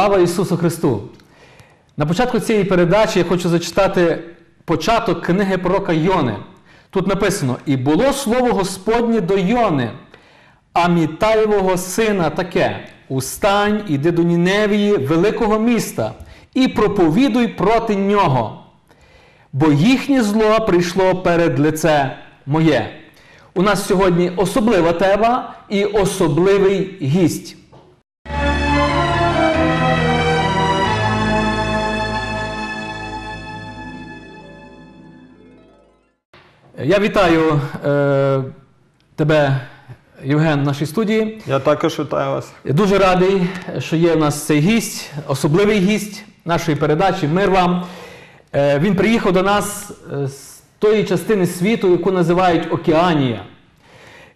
Слава Ісусу Христу! На початку цієї передачі я хочу зачитати початок книги пророка Йони. Тут написано: І було слово Господнє до Йони, Амітаєвого сина таке: Устань, іди до Ніневії, великого міста, і проповідуй проти нього, бо їхнє зло прийшло перед лице моє. У нас сьогодні особлива тема і особливий гість. Я вітаю е, тебе, Євген, в нашій студії. Я також вітаю вас. Я дуже радий, що є у нас цей гість, особливий гість нашої передачі. Мир вам. Е, він приїхав до нас е, з тої частини світу, яку називають Океанія.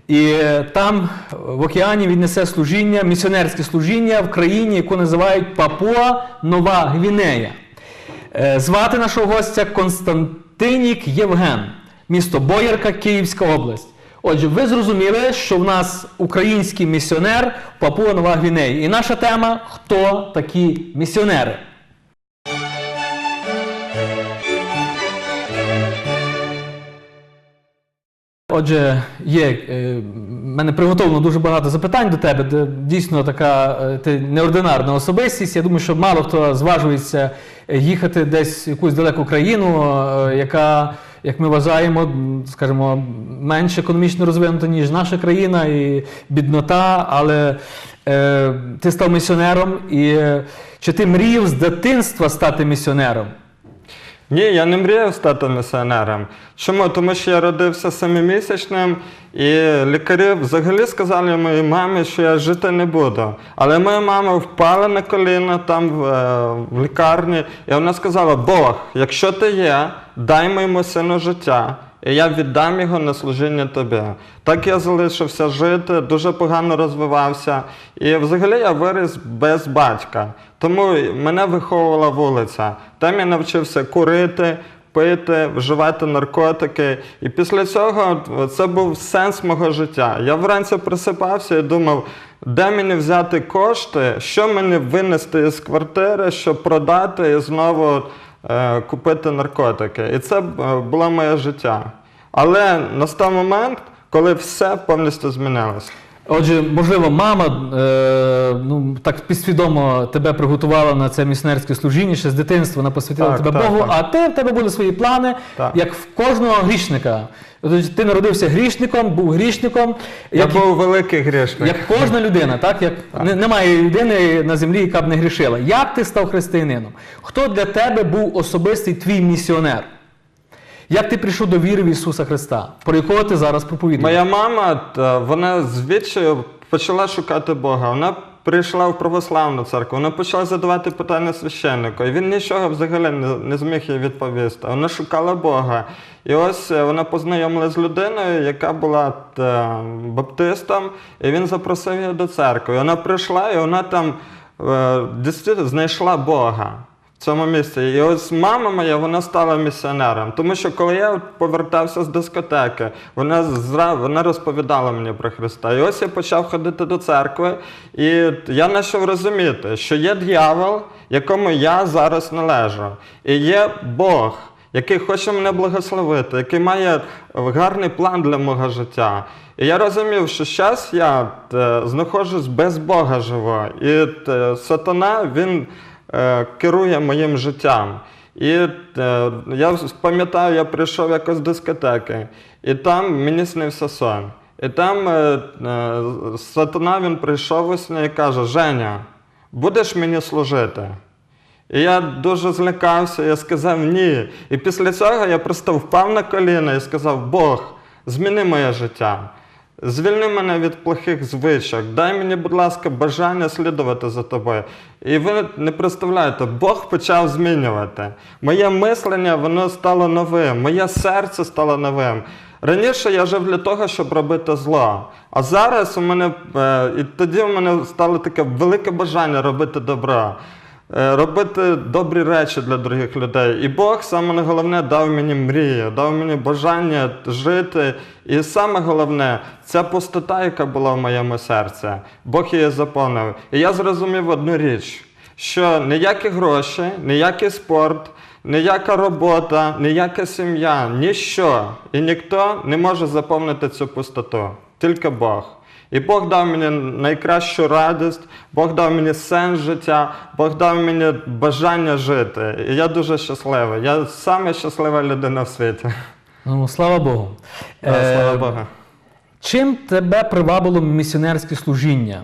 І е, там, в океані, він несе служіння, місіонерське служіння в країні, яку називають Папуа Нова Гвінея. Е, Звати нашого гостя Константинік Євген, місто Боярка, Київська область. Отже, ви зрозуміли, що в нас український місіонер Папуа Нова Гвінея. І наша тема хто такі місіонери? Отже, є е, мене приготовлено дуже багато запитань до тебе, дійсно така е, ти неординарна особистість. Я думаю, що мало хто зважується е, їхати десь в якусь далеку країну, яка, як ми вважаємо, скажімо, менш економічно розвинута, ніж наша країна, і біднота. Але е, ти став місіонером, і е, чи ти мріяв з дитинства стати місіонером? Ні, я не мріяв стати місіонером. Чому? Тому що я родився семимісячним, і лікарі взагалі сказали моїй мамі, що я жити не буду. Але моя мама впала на коліна там в, е, в лікарні, і вона сказала: Бог, якщо ти є, дай моєму сину життя. І я віддам його на служіння тобі. Так я залишився жити, дуже погано розвивався. І взагалі я виріс без батька. Тому мене виховувала вулиця. Там я навчився курити, пити, вживати наркотики. І після цього це був сенс мого життя. Я вранці просипався і думав, де мені взяти кошти, що мені винести з квартири, щоб продати і знову купити наркотики. І це е, було моє життя. Але настав момент, коли все повністю змінилось. Отже, можливо, мама е, ну, так підсвідомо тебе приготувала на це місіонерське служіння, ще з дитинства вона посвятила Так, тебе так, Богу, так. а ти, в тебе були свої плани, Так. як в кожного грішника. Ти народився грішником, був грішником, Я як, був великий грішник. як кожна людина, так? Як, Не, немає людини на землі, яка б не грішила. Як ти став християнином? Хто для тебе був особистий твій місіонер? Як ти прийшов до віри в Ісуса Христа, про якого ти зараз проповідуєш? Моя мама, вона звідчаю почала шукати Бога. Вона прийшла в православну церкву, вона почала задавати питання священнику. І він нічого взагалі не, зміг їй відповісти. Вона шукала Бога. І ось е, вона познайомилася з людиною, яка була баптистом, і він запросив її до церкви. Вона прийшла, і вона там е, дійсно знайшла Бога цьому місці. І ось мама моя, вона стала місіонером. Тому що коли я повертався з дискотеки, вона зра... вона розповідала мені про Христа. І ось я почав ходити до церкви, і я почав розуміти, що є дьявол, якому я зараз належу, і є Бог. Який хоче мене благословити, який має гарний план для мого життя. І я розумів, що зараз я е, знаходжусь без Бога живо. І е, сатана він керує моїм життям. І е, я пам'ятаю, я прийшов якось з дискотеки, і там мені снився сон. І там е, е, сатана він прийшов у сні і каже: Женя, будеш мені служити? І я дуже злякався, я сказав ні. І після цього я просто впав на коліна і сказав: Бог, зміни моє життя. Звільни мене від плохих звичок, дай мені, будь ласка, бажання слідувати за тобою. І ви не представляєте, Бог почав змінювати. Моє мислення воно стало новим, моє серце стало новим. Раніше я жив для того, щоб робити зло. А зараз у мене е, і тоді у мене стало таке велике бажання робити добро. Е, робити добрі речі для других людей. І Бог саме головне дав мені мрію, дав мені бажання жити. І саме головне, ця пустота, яка була в моєму серці, Бог її заповнив. І я зрозумів одну річ. що ніякі гроші, ніякий спорт, ніяка робота, ніяка сім'я, ніщо і ніхто не може заповнити цю пустоту, тільки Бог. І Бог дав мені найкращу радість, Бог дав мені сенс життя, Бог дав мені бажання жити. І я дуже щасливий. Я саме щаслива людина в світі. Ну, слава Богу. Да, Е, Слава Богу. Чим тебе привабило місіонерське служіння?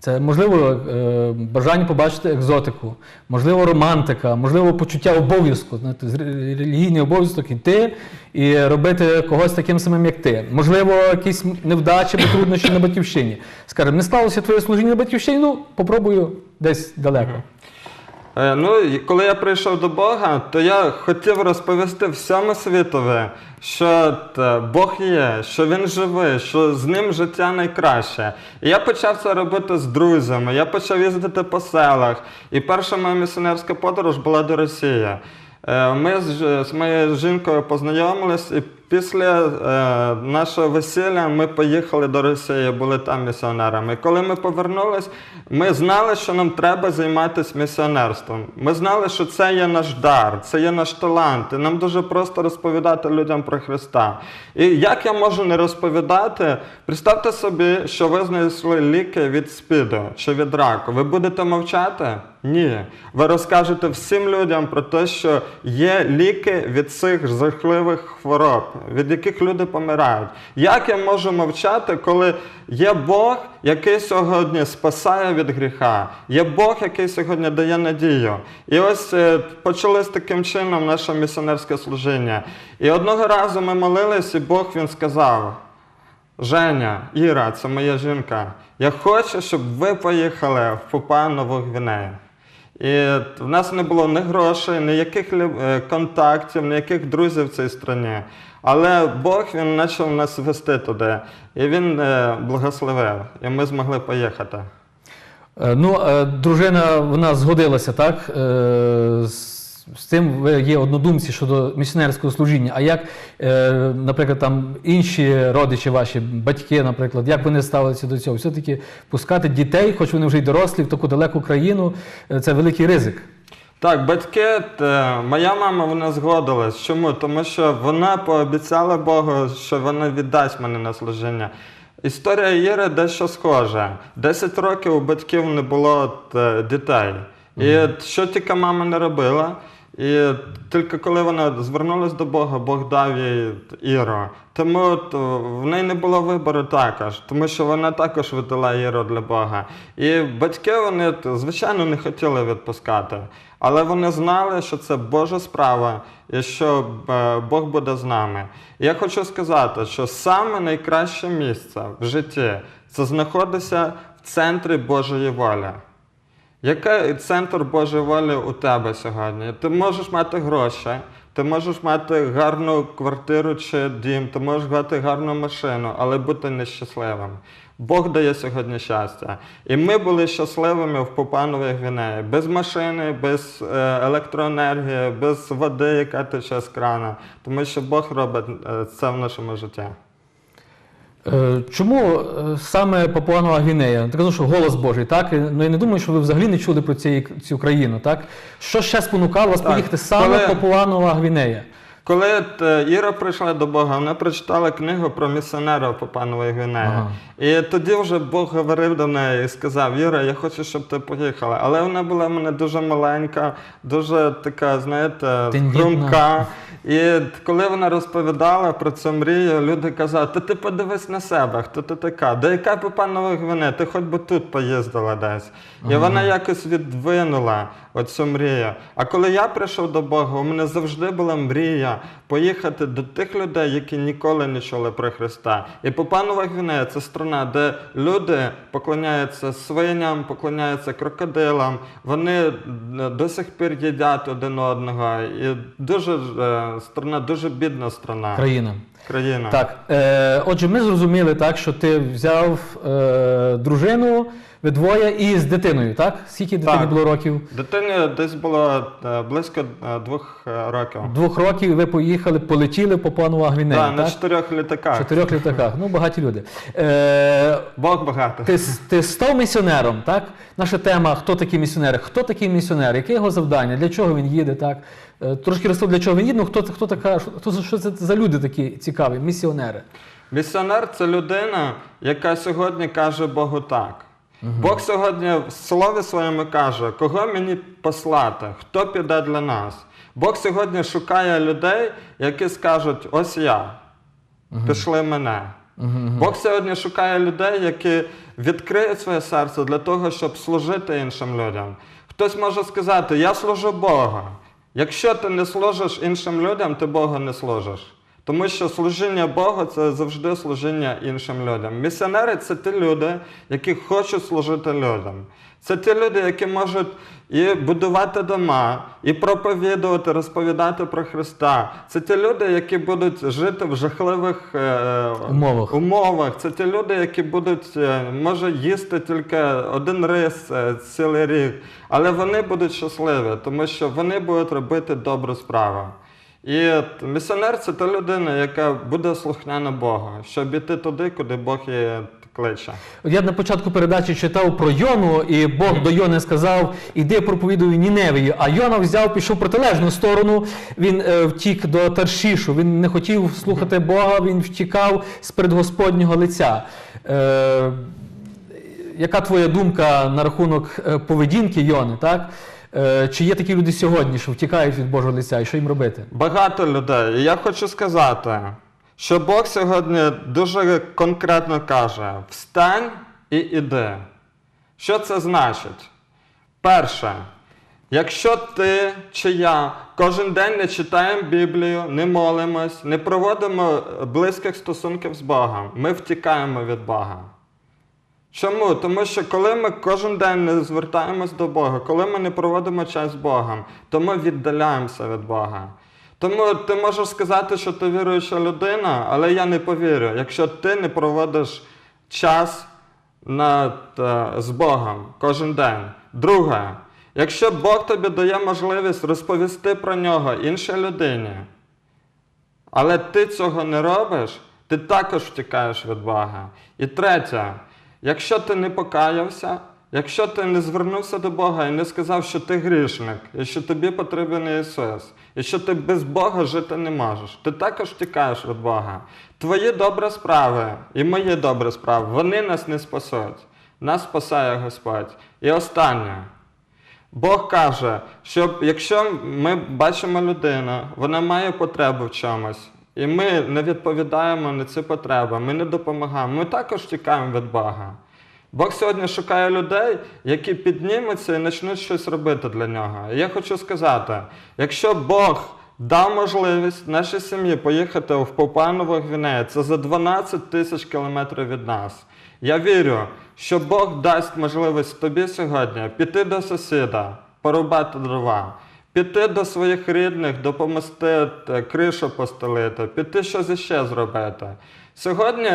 Це можливо е, бажання побачити екзотику, можливо, романтика, можливо, почуття обов'язку, релігійний обов'язок іти і робити когось таким самим, як ти. Можливо, якісь невдачі або труднощі на батьківщині. Скажемо, не сталося твоє служіння на батьківщині, ну попробую десь далеко. Е, Ну, коли я прийшов до Бога, то я хотів розповісти всьому світові, що Бог є, що Він живий, що з ним життя найкраще. І я почав це робити з друзями, я почав їздити по селах. І перша моя місіонерська подорож була до Росії. Е, Ми з, моєю жінкою познайомились, і після е, нашого весілля ми поїхали до Росії, були там місіонерами. Коли ми повернулись, ми знали, що нам треба займатися місіонерством. Ми знали, що це є наш дар, це є наш талант. І нам дуже просто розповідати людям про Христа. І як я можу не розповідати, представте собі, що ви знайшли ліки від спіду чи від раку. Ви будете мовчати? Ні. Ви розкажете всім людям про те, що є ліки від цих жахливих хвороб, від яких люди помирають. Як я можу мовчати, коли є Бог, який сьогодні спасає від гріха, є Бог, який сьогодні дає надію. І ось е, почалось таким чином наше місіонерське служіння. І одного разу ми молились, і Бог він сказав. Женя, Іра, це моя жінка. Я хочу, щоб ви поїхали в Папуа Нову Гвінею. І в нас не було ні грошей, ніяких е, контактів, ніяких друзів в цій країні. Але Бог він почав нас вести туди. І він е, благословив, і ми змогли поїхати. Е, Ну, е, дружина вона згодилася, так? З цим ви є однодумці щодо місіонерського служіння. А як, наприклад, там інші родичі ваші, батьки, наприклад, як вони ставилися до цього? Все-таки пускати дітей, хоч вони вже й дорослі, в таку далеку країну, це великий ризик. Так, батьки, те, моя мама вона згодилась. Чому? Тому що вона пообіцяла Богу, що вона віддасть мене на служіння. Історія Іри дещо схожа. Десять років у батьків не було от, дітей. І що тільки мама не робила, і тільки коли вона звернулася до Бога, Бог дав їй Іру. Тому от, в неї не було вибору також, тому що вона також видала Іру для Бога. І батьки вони, звичайно, не хотіли відпускати. Але вони знали, що це Божа справа і що е, Бог буде з нами. І я хочу сказати, що саме найкраще місце в житті це знаходитися в центрі Божої волі. Який центр Божої волі у тебе сьогодні? Ти можеш мати гроші, ти можеш мати гарну квартиру чи дім, ти можеш мати гарну машину, але бути нещасливим. Бог дає сьогодні щастя. І ми були щасливими в Попановій Гвінеї. Без машини, без е, електроенергії, без води, яка тече з крана. Тому що Бог робить е, це в нашому житті. Е, Чому е, саме Папуанова Гвінея? Ти казав, що голос Божий, так? Ну я не думаю, що ви взагалі не чули про цю, цю країну, так? Що ще спонукало вас Так, поїхати саме коли- Папуанова Гвінея? Коли е, Іра прийшла до Бога, вона прочитала книгу про місіонера Папанової Гвінеї. Ага. І тоді вже Бог говорив до неї і сказав: Іра, я хочу, щоб ти поїхала. Але вона була в мене дуже маленька, дуже така, знаєте, Тендітна. І коли вона розповідала про цю мрію, люди казали, та ти подивись на себе, хто ти така? Да яка Папанова Гвинея? Ти хоч би тут поїздила десь. І вона якось відвинула оцю мрію. А коли я прийшов до Бога, у мене завжди була мрія поїхати до тих людей, які ніколи не чули про Христа. І Папанова Гвинея це страна, де люди поклоняються свиням, поклоняються крокодилам. Вони е, до сих пір їдять один одного. І дуже е, страна, дуже бідна страна. Країна. країна. Так, е, отже, ми зрозуміли так, що ти взяв е, дружину, ви двоє і з дитиною, так? Скільки дитині Так. було років? Дитині десь було е, близько е, двох е, років. Двох років ви поїхали, полетіли по Панова Гвінею, Так, на так? чотирьох літаках. Чотирьох літаках. Ну, багаті люди. Е, Бог багато. ти, с- ти став місіонером, так? Наша тема хто такі місіонери? Хто такий місіонер? Яке його завдання? Для чого він їде? Так? Е, трошки розповів, для чого він їде, ну хто, хто така, що, хто, що це за люди такі цікаві, місіонери? Місіонер це людина, яка сьогодні каже Богу так. Бог сьогодні в слові своєму каже, кого мені послати, хто піде для нас. Бог сьогодні шукає людей, які скажуть: ось я, пішли мене. Бог сьогодні шукає людей, які відкриють своє серце для того, щоб служити іншим людям. Хтось може сказати, я служу Богу. Якщо ти не служиш іншим людям, ти Богу не служиш. Тому що служіння Богу це завжди служіння іншим людям. Місіонери це ті люди, які хочуть служити людям. Це ті люди, які можуть і будувати дома, і проповідувати, розповідати про Христа. Це ті люди, які будуть жити в жахливих е, Умовах. умовах. Це ті люди, які будуть, е, може, їсти тільки один рис е, цілий рік, але вони будуть щасливі, тому що вони будуть робити добру справу. І місіонер це та людина, яка буде слухняна Богу, щоб іти туди, куди Бог її кличе. Я на початку передачі читав про Йону, і Бог до Йони сказав: іди проповідуй Ніневії. А Йона взяв, пішов протилежну сторону. Він е, втік до Таршішу. Він не хотів слухати Бога, він втікав з перед Господнього лиця. Е, яка твоя думка на рахунок е, поведінки Йони? Так? Е, чи є такі люди сьогодні, що втікають від Божого лиця, і що їм робити? Багато людей. І я хочу сказати, що Бог сьогодні дуже конкретно каже: встань і іди. Що це значить? Перше, якщо ти чи я кожен день не читаємо Біблію, не молимось, не проводимо близьких стосунків з Богом, ми втікаємо від Бога. Чому? Тому що коли ми кожен день не звертаємось до Бога, коли ми не проводимо час з Богом, то ми віддаляємося від Бога. Тому ти можеш сказати, що ти віруюча людина, але я не повірю, якщо ти не проводиш час над, е, з Богом кожен день. Друге, якщо Бог тобі дає можливість розповісти про нього іншій людині, але ти цього не робиш, ти також втікаєш від Бога. І третє, якщо ти не покаявся, якщо ти не звернувся до Бога і не сказав, що ти грішник, і що тобі потрібен Ісус, і що ти без Бога жити не можеш, ти також втікаєш від Бога. Твої добрі справи і мої добрі справи, вони нас не спасуть. Нас спасає Господь. І останнє. Бог каже, що якщо ми бачимо людину, вона має потребу в чомусь, і ми не відповідаємо на ці потреби, ми не допомагаємо, ми також тікаємо від Бога. Бог сьогодні шукає людей, які піднімуться і почнуть щось робити для нього. І я хочу сказати: якщо Бог дав можливість нашій сім'ї поїхати в Попанову Гвінею, це за 12 тисяч кілометрів від нас. Я вірю, що Бог дасть можливість тобі сьогодні піти до сусіда, порубати дрова, піти до своїх рідних, допомогти е, кришу постелити, піти щось іще зробити. Сьогодні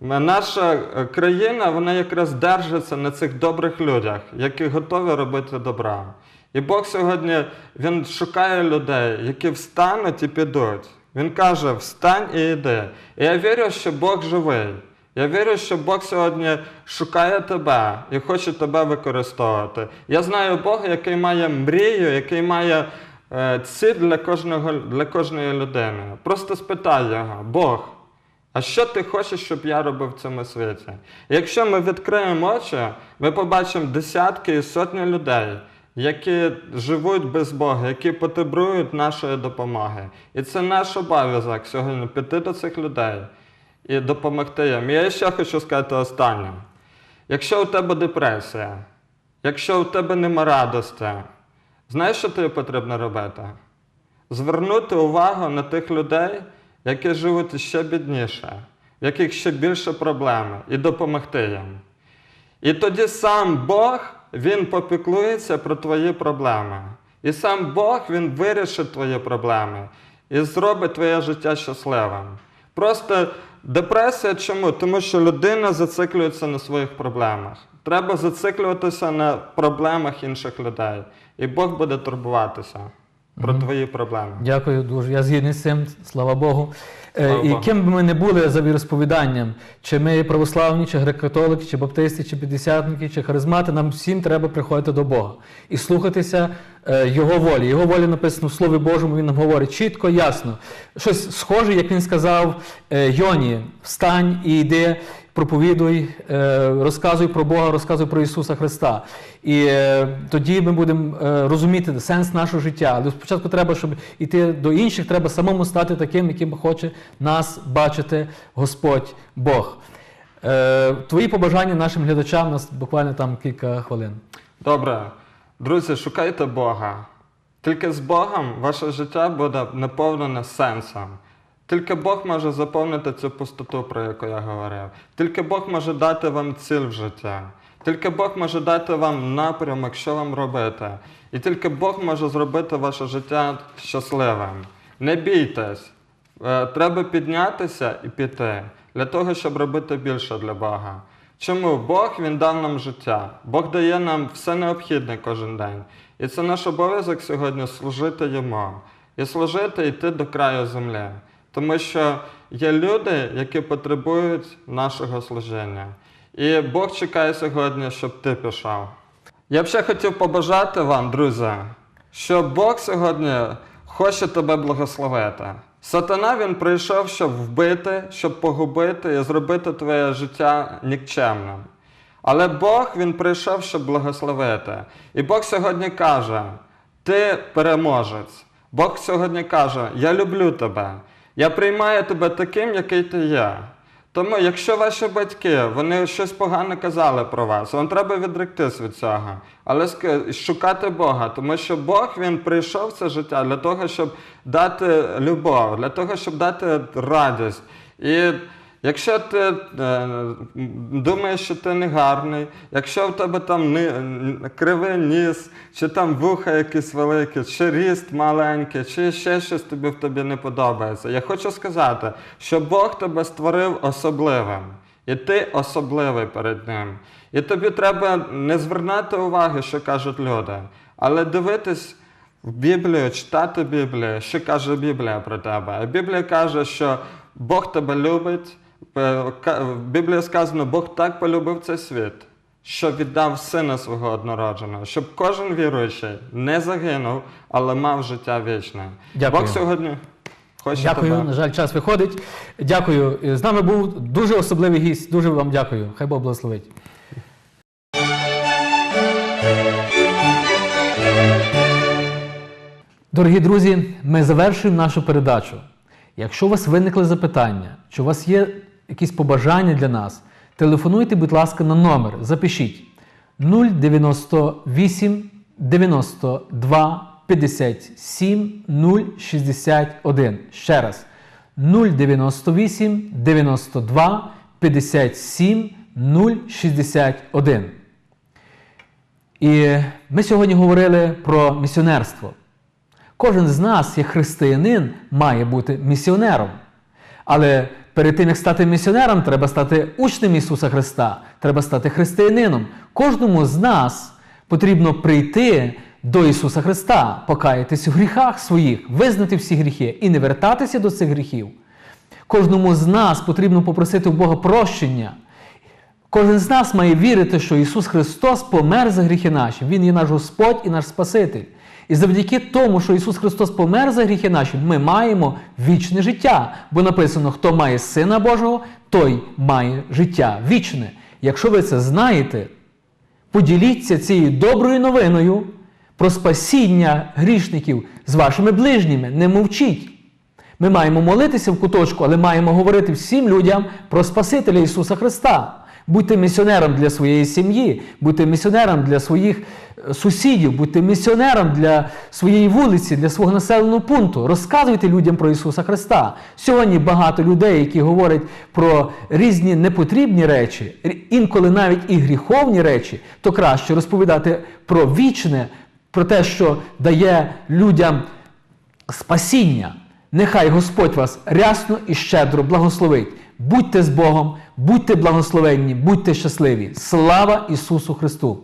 наша е, країна вона якраз держиться на цих добрих людях, які готові робити добра. І Бог сьогодні Він шукає людей, які встануть і підуть. Він каже: встань і йди. І я вірю, що Бог живий. Я вірю, що Бог сьогодні шукає тебе і хоче тебе використовувати. Я знаю Бога, який має мрію, який має е, ціль для, кожного, для кожної людини. Просто спитай його, Бог, а що ти хочеш, щоб я робив в цьому світі? І якщо ми відкриємо очі, ми побачимо десятки і сотні людей, які живуть без Бога, які потребують нашої допомоги. І це наш обов'язок сьогодні піти до цих людей і допомогти їм. Я ще хочу сказати останнє. Якщо у тебе депресія, якщо у тебе нема радості, знаєш, що тобі потрібно робити? Звернути увагу на тих людей, які живуть ще бідніше, в яких ще більше проблеми, і допомогти їм. І тоді сам Бог, Він попіклується про твої проблеми. І сам Бог Він вирішить твої проблеми і зробить твоє життя щасливим. Просто депресія чому? Тому що людина зациклюється на своїх проблемах. Треба зациклюватися на проблемах інших людей. І Бог буде турбуватися про твої проблеми. Дякую дуже. Я згідний з цим, слава Богу. Е, Слава і Богу. ким би ми не були за віросповіданням, чи ми православні, чи греко-католики, чи баптисти, чи п'ятдесятники, чи харизмати, нам всім треба приходити до Бога і слухатися е, Його волі. Його волі написано в Слові Божому, він нам говорить чітко, ясно. Щось схоже, як він сказав е, Йоні: встань і йди. Проповідуй, е, розказуй про Бога, розказуй про Ісуса Христа. І е, тоді ми будемо е, розуміти сенс нашого життя. Але спочатку треба, щоб йти до інших, треба самому стати таким, яким хоче нас бачити Господь Бог. Твої побажання нашим глядачам, у нас буквально там кілька хвилин. Добре, друзі, шукайте Бога. Тільки з Богом ваше життя буде наповнене сенсом. Тільки Бог може заповнити цю пустоту, про яку я говорив. Тільки Бог може дати вам ціль в життя. Тільки Бог може дати вам напрямок, що вам робити. І тільки Бог може зробити ваше життя щасливим. Не бійтесь. Е, Треба піднятися і піти для того, щоб робити більше для Бога. Чому Бог Він дав нам життя? Бог дає нам все необхідне кожен день. І це наш обов'язок сьогодні служити йому і служити йти до краю землі. Тому що є люди, які потребують нашого служіння. І Бог чекає сьогодні, щоб ти пішов. Я б ще хотів побажати вам, друзі, що Бог сьогодні хоче тебе благословити. Сатана він прийшов, щоб вбити, щоб погубити і зробити твоє життя нікчемним. Але Бог він прийшов, щоб благословити. І Бог сьогодні каже: ти переможець. Бог сьогодні каже: Я люблю тебе. Я приймаю тебе таким, який ти є. Тому, якщо ваші батьки вони щось погане казали про вас, вам треба відректись від цього, але шукати Бога, тому що Бог він прийшов в це життя для того, щоб дати любов, для того, щоб дати радість. І якщо ти е, думаєш, що ти не гарний, якщо в тебе там ни, кривий ніс, чи там вуха якісь великі, чи ріст маленький, чи ще щось тобі в тобі не подобається. Я хочу сказати, що Бог тебе створив особливим. І ти особливий перед ним. І тобі треба не звернути уваги, що кажуть люди, але дивитись в Біблію, читати Біблію, що каже Біблія про тебе. А Біблія каже, що Бог тебе любить. Е, В Біблії сказано, Бог так полюбив цей світ, що віддав сина свого однородженого, щоб кожен віруючий не загинув, але мав життя вічне. Дякую. Бог сьогодні хоче Дякую. тебе. На жаль, час виходить. Дякую. З нами був дуже особливий гість. Дуже вам дякую. Хай Бог благословить. Дорогі друзі, ми завершуємо нашу передачу. Якщо у вас виникли запитання, чи у вас є якісь побажання для нас, телефонуйте, будь ласка, на номер. Запишіть 098 92 57 061. Ще раз. 098 92 57 061. І ми сьогодні говорили про місіонерство. Кожен з нас, як християнин, має бути місіонером. Але перед тим, як стати місіонером, треба стати учнем Ісуса Христа, треба стати християнином. Кожному з нас потрібно прийти до Ісуса Христа, покаятись у гріхах своїх, визнати всі гріхи і не вертатися до цих гріхів. Кожному з нас потрібно попросити у Бога прощення. Кожен з нас має вірити, що Ісус Христос помер за гріхи наші. Він є наш Господь і наш Спаситель. І завдяки тому, що Ісус Христос помер за гріхи наші, ми маємо вічне життя. Бо написано, хто має Сина Божого, той має життя вічне. Якщо ви це знаєте, поділіться цією доброю новиною про спасіння грішників з вашими ближніми. Не мовчіть. Ми маємо молитися в куточку, але маємо говорити всім людям про Спасителя Ісуса Христа. Будьте місіонером для своєї сім'ї, будьте місіонером для своїх е, сусідів, будьте місіонером для своєї вулиці, для свого населеного пункту. Розказуйте людям про Ісуса Христа. Сьогодні багато людей, які говорять про різні непотрібні речі, інколи навіть і гріховні речі, то краще розповідати про вічне, про те, що дає людям спасіння. Нехай Господь вас рясно і щедро благословить. Будьте з Богом, будьте благословенні, будьте щасливі. Слава Ісусу Христу!